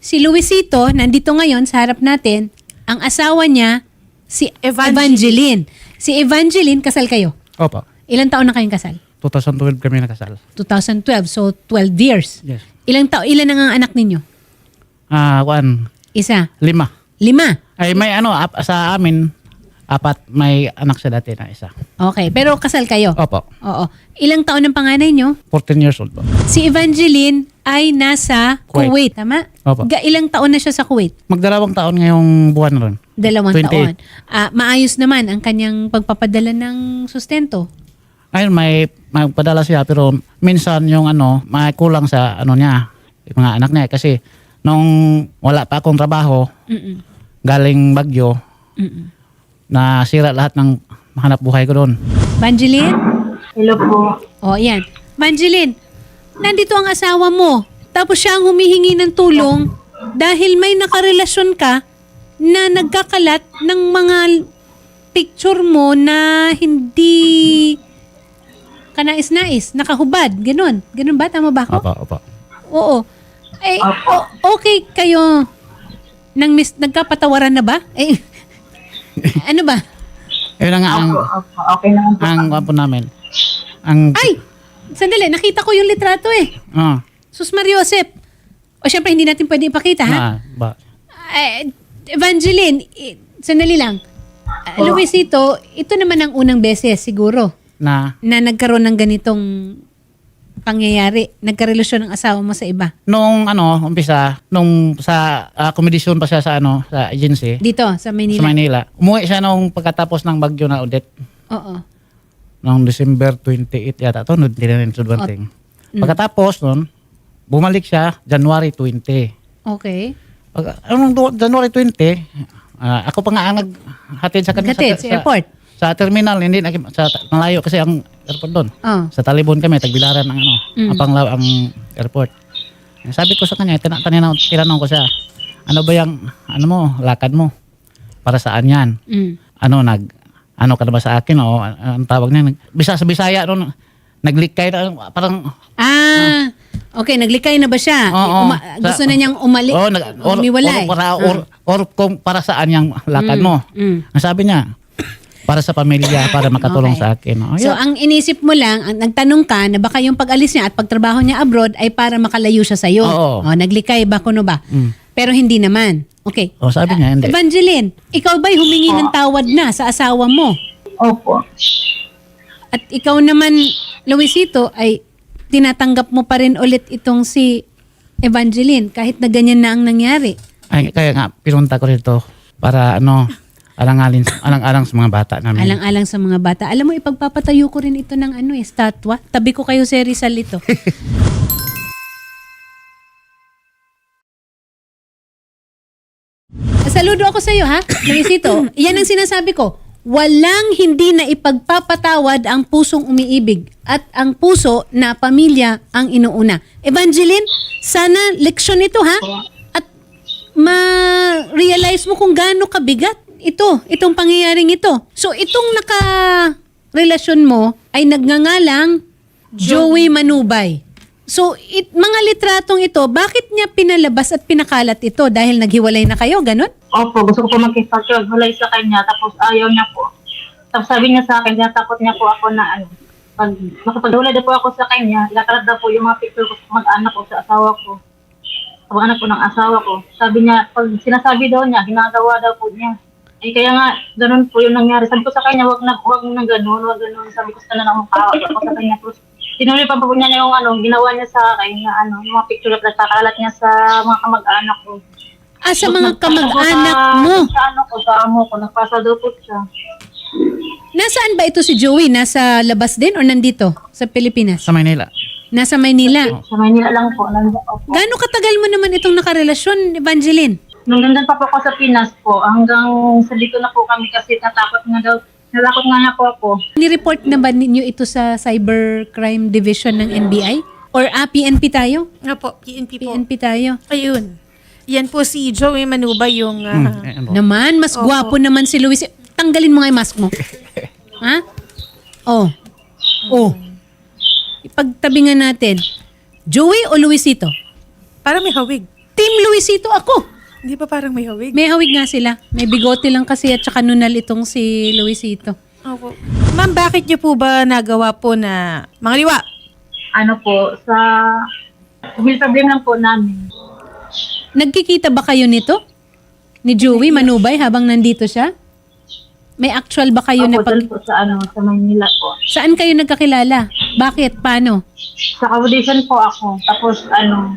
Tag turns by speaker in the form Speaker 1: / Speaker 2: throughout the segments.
Speaker 1: si Luisito, nandito ngayon sa harap natin, ang asawa niya, si
Speaker 2: Evangeline.
Speaker 1: Evangeline. Si Evangeline, kasal kayo.
Speaker 3: Opo.
Speaker 1: Ilang taon na kayong kasal?
Speaker 3: 2012 kami nakasal.
Speaker 1: 2012, so 12 years.
Speaker 3: Yes.
Speaker 1: Ilang taon, ilan ang anak ninyo?
Speaker 3: Ah, kuan,
Speaker 1: Isa.
Speaker 3: lima.
Speaker 1: Lima.
Speaker 3: Ay may ano ap- sa amin apat may anak siya dati na isa.
Speaker 1: Okay, pero kasal kayo?
Speaker 3: Opo.
Speaker 1: Oo. Ilang taon ang panganay nyo?
Speaker 3: 14 years old po.
Speaker 1: Si Evangeline ay nasa Kuwait,
Speaker 3: Kuwait.
Speaker 1: tama?
Speaker 3: Opo.
Speaker 1: Ga ilang taon na siya sa Kuwait?
Speaker 3: Magdalawang taon ngayong buwan ron.
Speaker 1: Dalawang
Speaker 3: 28.
Speaker 1: taon. Ah, maayos naman ang kanyang pagpapadala ng sustento.
Speaker 3: Ayun may magpadala siya pero minsan yung ano may kulang sa ano niya yung mga anak niya kasi nung wala pa akong trabaho
Speaker 1: Mm-mm.
Speaker 3: galing Bagyo
Speaker 1: Mm-mm.
Speaker 3: Na sira lahat ng hanap buhay ko doon.
Speaker 1: Evangeline?
Speaker 2: Hello po.
Speaker 1: O, yan. Evangeline, nandito ang asawa mo. Tapos siya ang humihingi ng tulong dahil may nakarelasyon ka na nagkakalat ng mga picture mo na hindi kanais-nais, nakahubad, ganun. Ganun ba? Tama ba ako?
Speaker 3: Opo, opo.
Speaker 1: Oo. Eh, o- okay kayo nang mis- nagkapatawaran na ba? Eh, ano ba?
Speaker 3: Ayun na nga ang
Speaker 2: Opo, okay naman po.
Speaker 3: ang ano po namin. Ang
Speaker 1: Ay! Sandali, nakita ko yung litrato eh.
Speaker 3: ah,
Speaker 1: Sus Mariosep. O syempre, hindi natin pwede ipakita, ha?
Speaker 3: ah, ba,
Speaker 1: Eh, Evangeline, i- sandali lang. Uh, Luisito, ito naman ang unang beses siguro
Speaker 3: na
Speaker 1: na nagkaroon ng ganitong pangyayari. Nagkarelasyon ng asawa mo sa iba.
Speaker 3: nung ano, umpisa, nung sa uh, accommodation pa siya sa ano, sa agency
Speaker 1: Dito, sa
Speaker 3: sa
Speaker 1: Manila.
Speaker 3: Manila. Umuwi siya nung pagkatapos ng bagyo na Odette
Speaker 1: Oo.
Speaker 3: noong December 28 yata to, hindi na rin sudwanting. Pagkatapos nun, bumalik siya January 20.
Speaker 1: Okay.
Speaker 3: Pag, anong January 20, ah, ako pa nga ang naghatid sa kanya
Speaker 1: Naghatid sa airport?
Speaker 3: Sa terminal, hindi na, sa malayo kasi ang airport doon.
Speaker 1: Oh.
Speaker 3: Sa Talibon kami, tagbilaran ang ano,
Speaker 1: Mm.
Speaker 3: ang panglaw ang airport. Eh, Sabi ko sa kanya, tina- tinanong, ko siya, ano ba yung, ano mo, lakad mo? Para saan yan?
Speaker 1: Mm.
Speaker 3: Ano, nag, ano ka na ba sa akin? O, an- ang tawag niya, nag, bisa sa Bisaya noon, naglikay na, parang,
Speaker 1: Ah, okay. Naglikay na ba siya?
Speaker 3: Oo.
Speaker 1: Uma-
Speaker 3: Sa-
Speaker 1: gusto na niyang umali,
Speaker 3: oh, nag, or,
Speaker 1: umiwalay.
Speaker 3: or, para, or, or kung para saan yung lakad mo.
Speaker 1: Mm.
Speaker 3: Ang sabi niya, para sa pamilya, para makatulong
Speaker 1: Okay.
Speaker 3: sa akin. Oh,
Speaker 1: So,
Speaker 3: yun.
Speaker 1: ang inisip mo lang, ang nagtanong ka na baka yung pag-alis niya at pagtrabaho niya abroad ay para makalayo siya sa'yo.
Speaker 3: Oo.
Speaker 1: O, naglikay ba kuno ba?
Speaker 3: Mm.
Speaker 1: Pero hindi naman. Okay.
Speaker 3: oh, sabi niya, hindi.
Speaker 1: Evangeline, ikaw ba'y humingi ng tawad na sa asawa mo?
Speaker 2: Opo.
Speaker 1: At ikaw naman, Luisito, ay tinatanggap mo pa rin ulit itong si Evangeline kahit na ganyan na ang nangyari.
Speaker 3: Ay, kaya nga, pinunta ko rito para ano, alang-alin, alang-alang sa mga bata namin.
Speaker 1: Alang-alang sa mga bata. Alam mo, ipagpapatayo ko rin ito ng ano eh, statwa. Tabi ko kayo si Rizal ito. Saludo ako sa iyo ha, Luisito. Yan ang sinasabi ko. Walang hindi na ipagpapatawad ang pusong umiibig at ang puso na pamilya ang inuuna. Evangeline, sana leksyon ito ha. At ma-realize mo kung gaano kabigat ito, itong pangyayaring ito. So itong naka-relasyon mo ay nagngangalang Joey Manubay. So, it, mga litratong ito, bakit niya pinalabas at pinakalat ito? Dahil naghiwalay na kayo, ganun?
Speaker 2: Opo, gusto ko po magkipagkagulay sa kanya, tapos ayaw niya po. Tapos sabi niya sa akin, tinatakot niya po ako na ano, pag makapagulay na po ako sa kanya, ilakalat daw po yung mga picture ko sa mag-anak ko sa asawa ko. Sa mga anak ko ng asawa ko. Sabi niya, pag sinasabi daw niya, ginagawa daw po niya. Eh kaya nga, ganun po yung nangyari. Sabi ko sa kanya, wag na, wag na ganun, wag ganun. Sabi ko sa kanya, nakakawag ako sa kanya. Tapos, tinuloy pa po niya yung ano, ginawa niya sa akin, na ano, yung mga picture at nagkakalat niya sa mga kamag-anak ko.
Speaker 1: Ah, sa mga kamag-anak mo.
Speaker 2: Sa ano ko, sa amo ko, nagpasa daw po siya.
Speaker 1: Nasaan ba ito si Joey? Nasa labas din o nandito sa Pilipinas?
Speaker 3: Sa Manila.
Speaker 1: Nasa Maynila.
Speaker 2: Sa Manila lang po. Nandiyan po.
Speaker 1: Gaano katagal mo naman itong nakarelasyon, Evangeline?
Speaker 2: Nung nandun pa po ako sa Pinas po, hanggang sa dito na po kami kasi natakot nga daw. Natakot nga na po ako.
Speaker 1: Ni-report na ba ninyo ito sa Cybercrime Division ng NBI? Or ah, PNP tayo?
Speaker 4: Nga po, PNP po.
Speaker 1: PNP tayo.
Speaker 4: Ayun. Yan po si Joey Manuba yung... ah,
Speaker 3: Hmm, eh, ano.
Speaker 1: Naman, mas
Speaker 4: Opo.
Speaker 1: gwapo naman si Luis. Tanggalin mo nga yung mask mo. ha? Oh. Oh. Ipagtabi nga natin. Joey o Luisito?
Speaker 4: Para may hawig.
Speaker 1: Team Luisito ako.
Speaker 4: Hindi pa parang may hawig.
Speaker 1: May hawig nga sila. May bigote lang kasi at saka nunal itong si Luisito.
Speaker 4: Opo. Ma'am, bakit niyo po ba nagawa po na mga liwa?
Speaker 2: Ano po, sa civil problem lang po namin.
Speaker 1: Nagkikita ba kayo nito? Ni Joey Manubay habang nandito siya? May actual ba kayo na
Speaker 2: Ako
Speaker 1: pag...
Speaker 2: po sa ano, sa Manila po.
Speaker 1: Saan kayo nagkakilala? Bakit? Paano?
Speaker 2: Sa audition po ako. Tapos ano,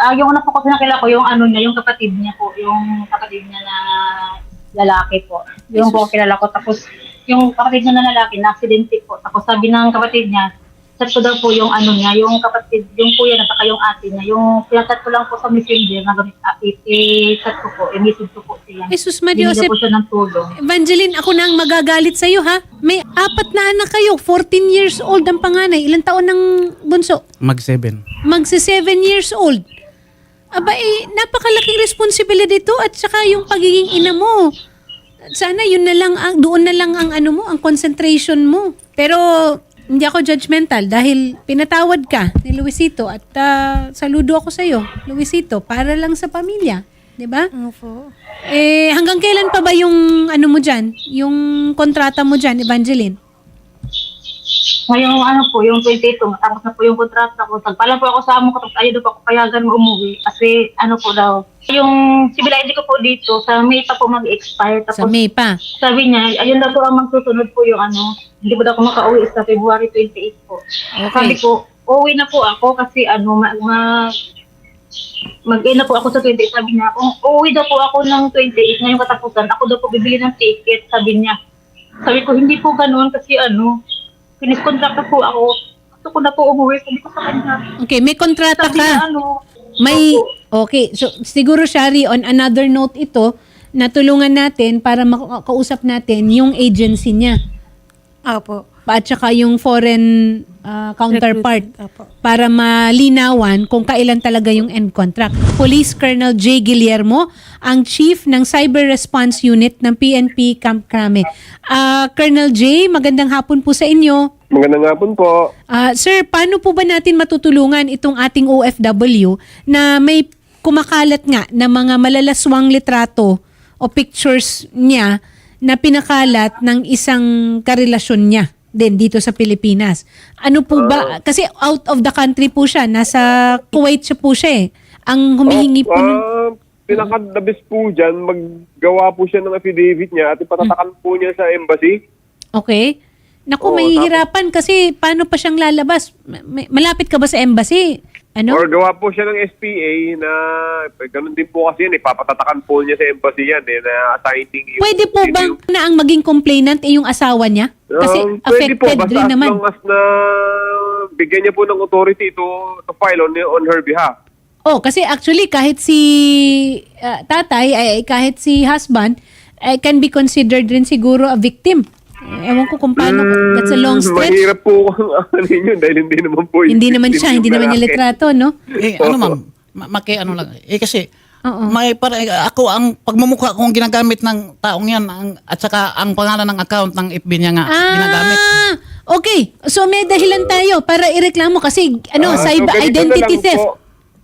Speaker 2: ah yung una po kasi nakilala ko, yung ano niya, yung kapatid niya po, yung kapatid niya na lalaki po. Yung po kilala ko. Tapos yung kapatid niya na lalaki, na aksidente po. Tapos sabi ng kapatid niya, chat ko daw po yung ano niya, yung kapatid, yung kuya na saka yung ate niya. Yung pinachat ko lang po sa messenger, na gamit, uh, i-chat ko po, i-message ko po siya.
Speaker 1: Jesus
Speaker 2: Hindi
Speaker 1: Maria Joseph,
Speaker 2: po siya ng tulong.
Speaker 1: Evangeline, ako na ang magagalit sa'yo ha. May apat na anak kayo, 14 years old ang panganay. Ilang taon ng bunso?
Speaker 3: Mag-seven.
Speaker 1: Magsi 7 years old. Aba eh, napakalaking responsibilidad ito at saka yung pagiging ina mo. Sana yun na lang, ang, doon na lang ang ano mo, ang concentration mo. Pero hindi ako judgmental dahil pinatawad ka ni Luisito at ah, saludo ako sa'yo, Luisito, para lang sa pamilya. 'di ba?
Speaker 4: Opo.
Speaker 1: Eh, hanggang kailan pa ba yung ano mo dyan? Yung kontrata mo dyan, Evangeline?
Speaker 2: Ngayong ano po, yung 22, matapos na po yung kontrata ko. Tagpala po ako sa amo ko, tapos ayaw daw po ako payagan mo umuwi. Kasi ano po daw, yung civil ID ko po dito, sa May pa po mag-expire. Tapos
Speaker 1: Sa May pa.
Speaker 2: sabi niya, ayun daw po ang magsusunod po yung ano, hindi po daw ako makauwi sa February 28 po. Sabi ko, uwi na po ako kasi ano, ma, ma mag na po ako sa 28. Sabi niya, kung uuwi daw po ako ng 28 ngayong katapusan, ako daw po bibili ng ticket, sabi niya. Sabi ko, hindi po ganoon kasi ano, na po ako. Gusto ko na po umuwi. Sabi ko sa kanya,
Speaker 1: Okay, may kontrata
Speaker 2: sabi niya
Speaker 1: ka.
Speaker 2: ano,
Speaker 1: May, okay. So, siguro, Shari, on another note ito, natulungan natin para makausap natin yung agency niya.
Speaker 4: Opo.
Speaker 1: At saka yung foreign ah, counterpart. Para malinawan kung kailan talaga yung end contract. Police Colonel J. Guillermo, ang Chief ng Cyber Response Unit ng PNP Camp Crame. Ah, Colonel J, magandang hapon po sa inyo.
Speaker 5: Magandang hapon po.
Speaker 1: Ah, sir, paano po ba natin matutulungan itong ating OFW na may kumakalat nga na mga malalaswang litrato o pictures niya na pinakalat ng isang karelasyon niya din dito sa Pilipinas. Ano po ba? Kasi out of the country po siya. Nasa Kuwait siya po siya eh. Ang humihingi po ng...
Speaker 5: Ah, pinaka-the best po dyan, maggawa po siya ng affidavit niya at ipatatakan po niya sa embassy.
Speaker 1: Okay? Naku,
Speaker 5: Oo,
Speaker 1: may hirapan kasi paano pa siyang lalabas? Malapit ka ba sa embassy? Ano?
Speaker 5: Or gawa po siya ng SPA na, eh, ganun din po kasi yan, ipapatatakan po niya sa embassy yan, eh, na assigning yung...
Speaker 1: Pwede po
Speaker 5: yung-
Speaker 1: bang na ang maging complainant ay yung asawa niya? Kasi
Speaker 5: Um, pwede po,
Speaker 1: affected
Speaker 5: basta
Speaker 1: rin
Speaker 5: as
Speaker 1: naman.
Speaker 5: long as na bigyan niya po ng authority to, to file on, on her behalf.
Speaker 1: Oh, kasi actually kahit si ah, tatay ay kahit si husband ay can be considered rin siguro a victim. Eh, Ewan ko kung paano. That's a long
Speaker 5: Mm,
Speaker 1: stretch.
Speaker 5: Mahirap po kung ano yun dahil hindi naman po.
Speaker 1: Hindi naman siya, hindi naman niya
Speaker 5: lalaki.
Speaker 1: litrato, no?
Speaker 3: Eh, ano ma'am, ma- maki ano lang. Eh kasi,
Speaker 1: Oo.
Speaker 3: may para, eh, ako ang pagmumukha kong ginagamit ng taong yan ang, at saka ang pangalan ng account ng FB niya nga ginagamit.
Speaker 1: Ah, okay. So may dahilan tayo para ireklamo kasi ano,
Speaker 5: Ah,
Speaker 1: cyber
Speaker 5: ganito na
Speaker 1: identity
Speaker 5: lang
Speaker 1: theft.
Speaker 5: Po,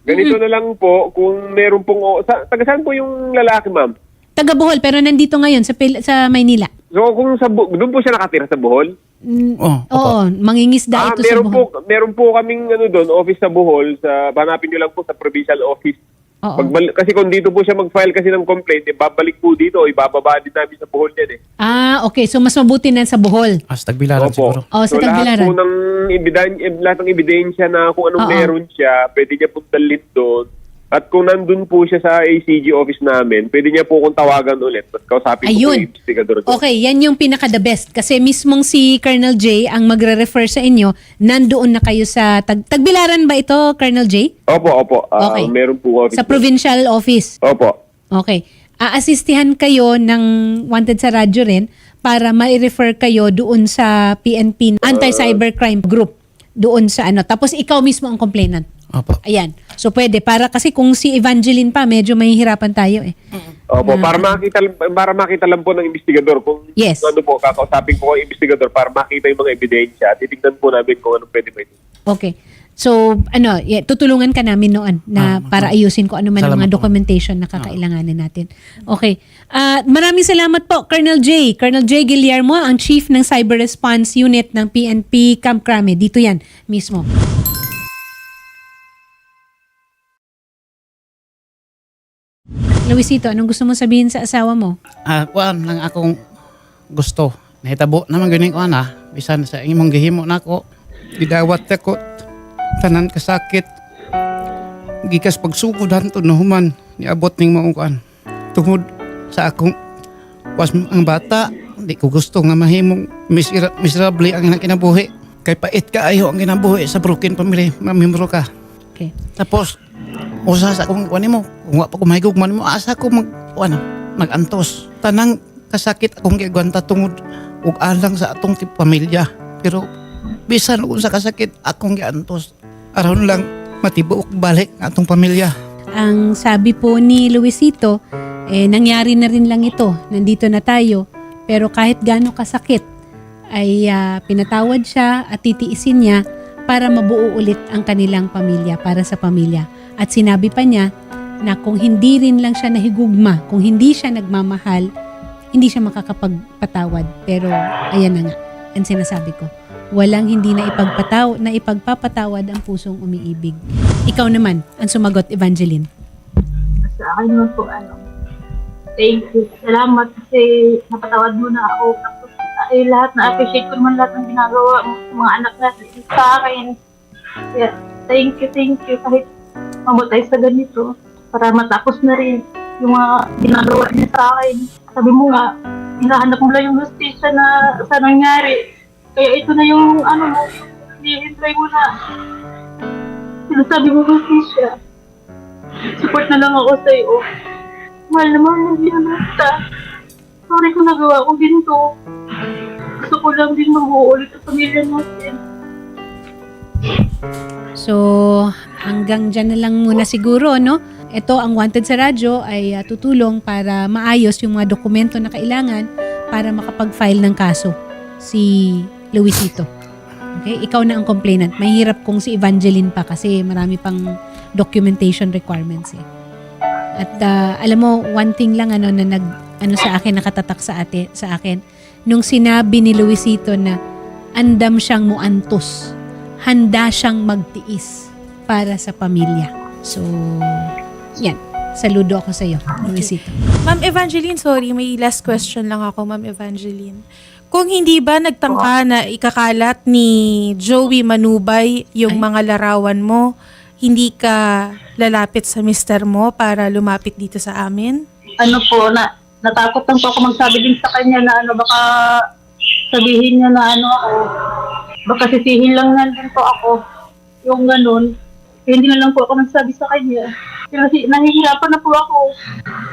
Speaker 5: ganito na lang po, kung meron pong, o- sa, taga saan po yung lalaki, ma'am?
Speaker 1: Taga Bohol pero nandito ngayon sa Pil- sa Maynila.
Speaker 5: So kung sa, Bu- doon po siya nakatira sa Bohol?
Speaker 1: Mm,
Speaker 3: Oh, opo.
Speaker 1: Oo, mangingisda
Speaker 5: ah,
Speaker 1: ito sa
Speaker 5: meron
Speaker 1: Bohol.
Speaker 5: po, meron po kaming ano doon, office sa Bohol, sa, hanapin nyo lang po sa provincial office.
Speaker 1: Oo.
Speaker 5: Pagbal- kasi kung dito po siya mag-file kasi ng complaint, eh, babalik po dito, ibababa din namin sa Bohol yan eh.
Speaker 1: Ah, okay. So mas mabuti na sa Bohol.
Speaker 3: As tagbilaran siguro.
Speaker 1: Oh, sa
Speaker 5: so lahat
Speaker 1: Tagbilaran.
Speaker 5: po ng, ebiden- eh, lahat ng ebidensya na kung anong
Speaker 1: Oo.
Speaker 5: meron siya, pwede niya pong dalhin doon. At kung nandun po siya sa ACG office namin, pwede niya po kong tawagan ulit at kausapin ko po
Speaker 1: Ayun.
Speaker 5: yung.
Speaker 1: Okay, yan yung pinaka the best kasi mismong si Colonel J ang magre-refer sa inyo, nandoon na kayo sa tag Tagbilaran ba ito, Colonel J?
Speaker 5: Opo, opo. Ah,
Speaker 1: Okay.
Speaker 5: Meron po office.
Speaker 1: Sa provincial office.
Speaker 5: Opo.
Speaker 1: Okay. Aasistihan kayo ng Wanted sa radyo rin para ma-refer kayo doon sa PNP Anti-Cybercrime Group doon sa ano. Tapos ikaw mismo ang complainant.
Speaker 3: Opo.
Speaker 1: Ayan. So pwede para kasi kung si Evangeline pa medyo mahihirapan tayo eh.
Speaker 5: Opo, para makita para makita lang po ng investigador kung
Speaker 1: Yes.
Speaker 5: ano po kakausapin ko ang investigador para makita yung mga ebidensya. Titingnan po namin kung anong pwede may.
Speaker 1: Okay. So, ano, yeah, tutulungan ka namin noon na
Speaker 3: Ah,
Speaker 1: para ayusin ko ano man ang
Speaker 3: Salamat
Speaker 1: mga
Speaker 3: po.
Speaker 1: documentation na kakailanganin natin. Okay. Ah, maraming salamat po, Colonel J. Colonel J. Guillermo, ang Chief ng Cyber Response Unit ng PNP Camp Crame. Dito yan mismo. Luisito, anong gusto mo sabihin sa asawa mo?
Speaker 3: Ah, kuan lang akong gusto. Nahitabo naman ganing ko na. Bisan sa imong gihimo nako.
Speaker 6: gidawat ako tanan kasakit gikas pagsugod hanto na human niabot ning maong kuan tungod sa akong was ang bata di ko gusto nga mahimong misera, miserable ang kinabuhi kay pait kaayo ang kinabuhi sa broken family mamembro ka
Speaker 1: Okay.
Speaker 3: Tapos usa sa akong kuan nimo, kung wa pa ko mahigugman mo, asa ko mag kuan magantos. Tanang kasakit akong gigwanta tungod ug alang sa atong tip pamilya. Pero bisan kung sa kasakit akong giantos aron lang matibuok balik ang atong pamilya.
Speaker 1: Ang sabi po ni Luisito, eh, nangyari na rin lang ito. Nandito na tayo. Pero kahit gaano kasakit, ay ah, pinatawad siya at titiisin niya para mabuo ulit ang kanilang pamilya, para sa pamilya. At sinabi pa niya na kung hindi rin lang siya nahigugma, kung hindi siya nagmamahal, hindi siya makakapagpatawad. Pero ayan na nga, ang sinasabi ko. Walang hindi na ipagpataw, na ipagpapatawad ang pusong umiibig. Ikaw naman, ang sumagot, Evangeline.
Speaker 2: Sa akin naman po, ano, thank you. Salamat kasi napatawad mo na ako. Tapos, ay lahat na appreciate ko naman lahat ng ginagawa mo sa mga anak natin sa akin. Kaya, thank you, thank you. Kahit mamatay sa ganito, para matapos na rin yung mga ginagawa niya sa akin. Sabi mo nga, hinahanap mo lang yung justisya na sa nangyari. Kaya ito na yung, ano mo, hinihintay mo na. Sinasabi mo justisya support na lang ako sa iyo. Mahal naman hindi na kita. Sorry kung nagawa ko ginto. Gusto ko lang din mabuo ulit ang pamilya natin.
Speaker 1: So, hanggang dyan na lang muna siguro, no? Ito, ang Wanted sa Radyo ay ah, tutulong para maayos yung mga dokumento na kailangan para makapag-file ng kaso si Luisito. Okay? Ikaw na ang complainant. Mahirap kung si Evangeline pa kasi marami pang documentation requirements eh. At ah, alam mo, one thing lang ano na nag ano sa akin nakatatak sa ate sa akin nung sinabi ni Luisito na andam siyang muantos. Handa siyang magtiis para sa pamilya. So, yan. Saludo ako sa iyo, Luisito.
Speaker 4: Ma'am Evangeline, sorry, may last question lang ako, Ma'am Evangeline. Kung hindi ba nagtangka na ikakalat ni Joey Manubay yung mga larawan mo, hindi ka lalapit sa mister mo para lumapit dito sa amin?
Speaker 2: Ano po, na, natakot lang po ako magsabi din sa kanya na ano, baka sabihin niya na ano ako, baka sisihin lang na din po ako. Yung ganun. Kaya hindi na lang po ako nagsabi sa kanya. Kasi nahihirapan na po ako.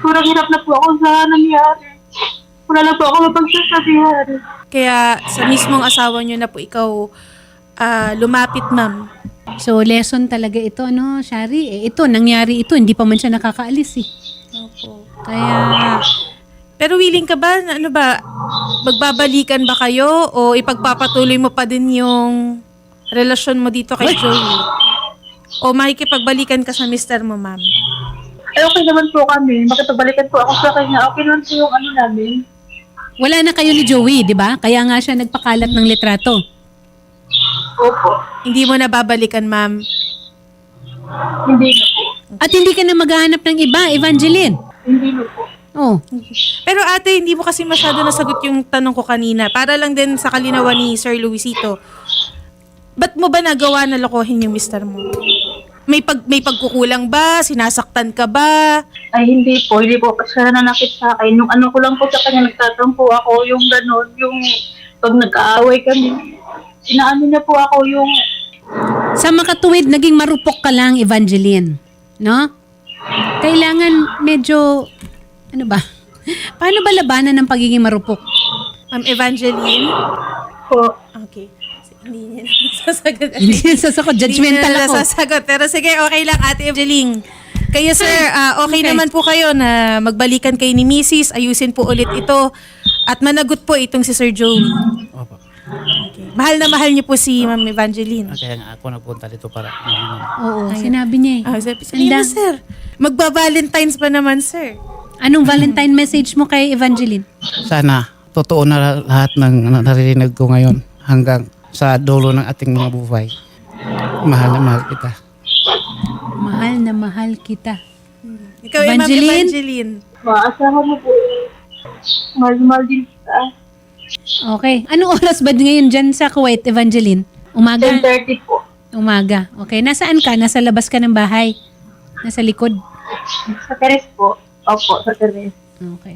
Speaker 2: Sobrang hirap na po ako sa nangyari. Wala na po ako mapagsasabihan.
Speaker 4: Kaya sa mismong asawa niyo na po ikaw ah, lumapit, ma'am.
Speaker 1: So, lesson talaga ito, no, Shari? Eh, ito, nangyari ito. Hindi pa man siya nakakaalis eh.
Speaker 4: Opo.
Speaker 1: Kaya,
Speaker 4: Pero willing ka ba, na- ano ba, magbabalikan ba kayo o ipagpapatuloy mo pa din yung relasyon mo dito kay Joey? O makikipagbalikan ka sa mister mo, ma'am?
Speaker 2: Eh, okay naman po kami. Makipagbalikan po ako sa kanya. Okay naman po yung ano namin.
Speaker 1: wala na kayo ni Joey, di ba? Kaya nga siya nagpakalat ng litrato.
Speaker 2: Opo.
Speaker 4: Hindi mo na babalikan, ma'am.
Speaker 2: Hindi na po.
Speaker 1: At hindi ka na maghahanap ng iba, Evangeline.
Speaker 2: Hindi na po.
Speaker 1: Oh,
Speaker 4: Pero ate, hindi mo kasi masyado nasagot yung tanong ko kanina. Para lang din sa kalinawan ni Sir Luisito. Ba't mo ba nagawa na lokohin yung mister mo? May pag may pagkukulang ba? Sinasaktan ka ba?
Speaker 2: Ay, hindi po. Hindi po siya nanakit sa akin. Yung ano ko lang po sa kanya, nagtatampo ako. Yung gano'n, yung pag nag-aaway kami, inaano niya po ako yung
Speaker 1: sa makatuwid, naging marupok ka lang, Evangeline. No? Kailangan medyo, ano ba? Paano ba labanan ng pagiging marupok?
Speaker 4: Ma'am Evangeline?
Speaker 2: po.
Speaker 4: Okay. Hindi niya na nasasagot.
Speaker 1: Hindi yan sasakot, judgmental
Speaker 4: Hindi niya
Speaker 1: ako.
Speaker 4: nasasagot. Pero sige, okay lang, Ate Evangeline. Kayo, sir, ah, okay,
Speaker 1: Okay.
Speaker 4: naman po kayo na magbalikan kayo ni Mrs. Ayusin po ulit ito. At managot po itong si Sir Joey.
Speaker 3: Opo.
Speaker 4: Okay. Mahal na mahal niyo po si Ma'am Evangeline.
Speaker 3: Kaya nga ako nagpunta dito para
Speaker 1: Oo, sinabi niya eh.
Speaker 4: Ah, sabi, sabi sir. Magba-Valentine's pa naman, sir.
Speaker 1: Anong Valentine message mo kay Evangeline?
Speaker 3: sana totoo na lahat ng naririnig ko ngayon hanggang sa dulo ng ating mga buhay. Mahal na mahal kita.
Speaker 1: Mahal na mahal kita.
Speaker 4: Ikaw, eh, Ma'am
Speaker 1: Evangeline?
Speaker 4: Evangeline.
Speaker 2: Maasahan mo po. Mahal-mahal din kita.
Speaker 1: Okay. Anong oras ba ngayon dyan sa Kuwait, Evangeline? Umaga?
Speaker 2: 10.30 po.
Speaker 1: Umaga. Okay. Nasaan ka? Nasa labas ka ng bahay? Nasa likod?
Speaker 2: Sa teres po. Opo, sa teres.
Speaker 1: Okay.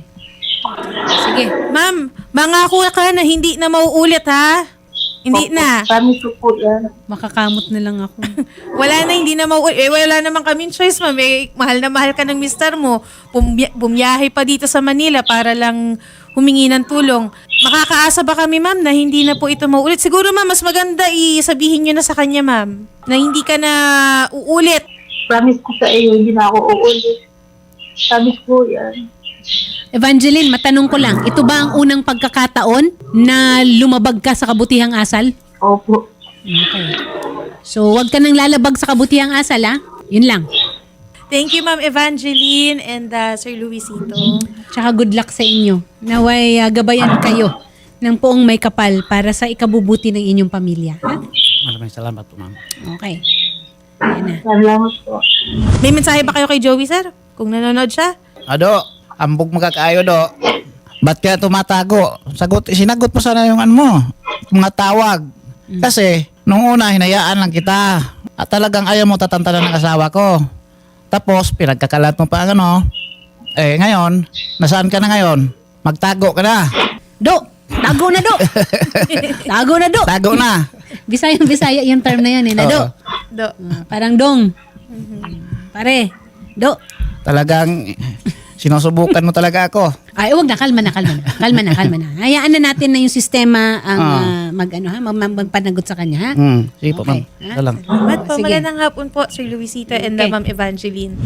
Speaker 1: Sige.
Speaker 4: Ma'am, mangako ka na hindi na mauulit, ha? Hindi
Speaker 2: Opo,
Speaker 4: na.
Speaker 2: Promise ko po yan.
Speaker 1: Makakamot na lang ako.
Speaker 4: Wala na, hindi na mauulit. Eh, wala naman kaming choice, ma'am. Eh, mahal na mahal ka ng mister mo. Bumya- bumiyahe pa dito sa Manila para lang humingi ng tulong. Makakaasa ba kami, ma'am, na hindi na po ito mauulit? Siguro, ma'am, mas maganda isabihin nyo na sa kanya, ma'am, na hindi ka na uulit.
Speaker 2: Promise ko sa iyo, hindi na ako uulit. Promise ko yan.
Speaker 1: Evangeline, matanong ko lang. Ito ba ang unang pagkakataon na lumabag ka sa kabutihang asal?
Speaker 2: Opo.
Speaker 1: Okay. So, wag ka nang lalabag sa kabutihang asal, ha? Yun lang.
Speaker 4: Thank you, ma'am Evangeline and uh, Sir Luisito.
Speaker 1: Tsaka good luck sa inyo. Naway uh, gabayan kayo ng poong may kapal para sa ikabubuti ng inyong pamilya. Ha?
Speaker 3: Maraming salamat po, ma'am.
Speaker 1: Okay. Ayan na.
Speaker 2: Salamat po.
Speaker 4: May mensahe ba kayo kay Joey, sir? Kung nanonood siya?
Speaker 3: Ado, ambog magkakaayo do. Ba't kaya tumatago? Sagot, sinagot mo sana yung ano mo, mga tawag. Kasi, nung una, hinayaan lang kita. At talagang ayaw mo tatantanan ng asawa ko. Tapos, pinagkakalat mo pa ang ano. Eh, ngayon, nasaan ka na ngayon? Magtago ka na.
Speaker 1: Do! Tago na, Do! Tago na, Do!
Speaker 3: Tago na.
Speaker 1: Bisaya, Bisaya yung term na yan, eh, na Do.
Speaker 4: Do.
Speaker 1: Ah, parang dong. Pare, Do.
Speaker 3: Talagang, sinusubukan mo talaga ako.
Speaker 1: Ay, wag na, kalma na, kalma na. Kalma na, kalma na. Hayaan na natin na yung sistema ang ah, mag, ano, ha, mag, mag- magpanagot sa kanya, ha?
Speaker 3: Hmm, sige po,
Speaker 1: Okay.
Speaker 3: ma'am. Ito lang.
Speaker 4: Salamat po.
Speaker 1: Sige.
Speaker 4: Magandang hapon po, Sir Luisito and
Speaker 1: Okay.
Speaker 4: Ma'am Evangeline.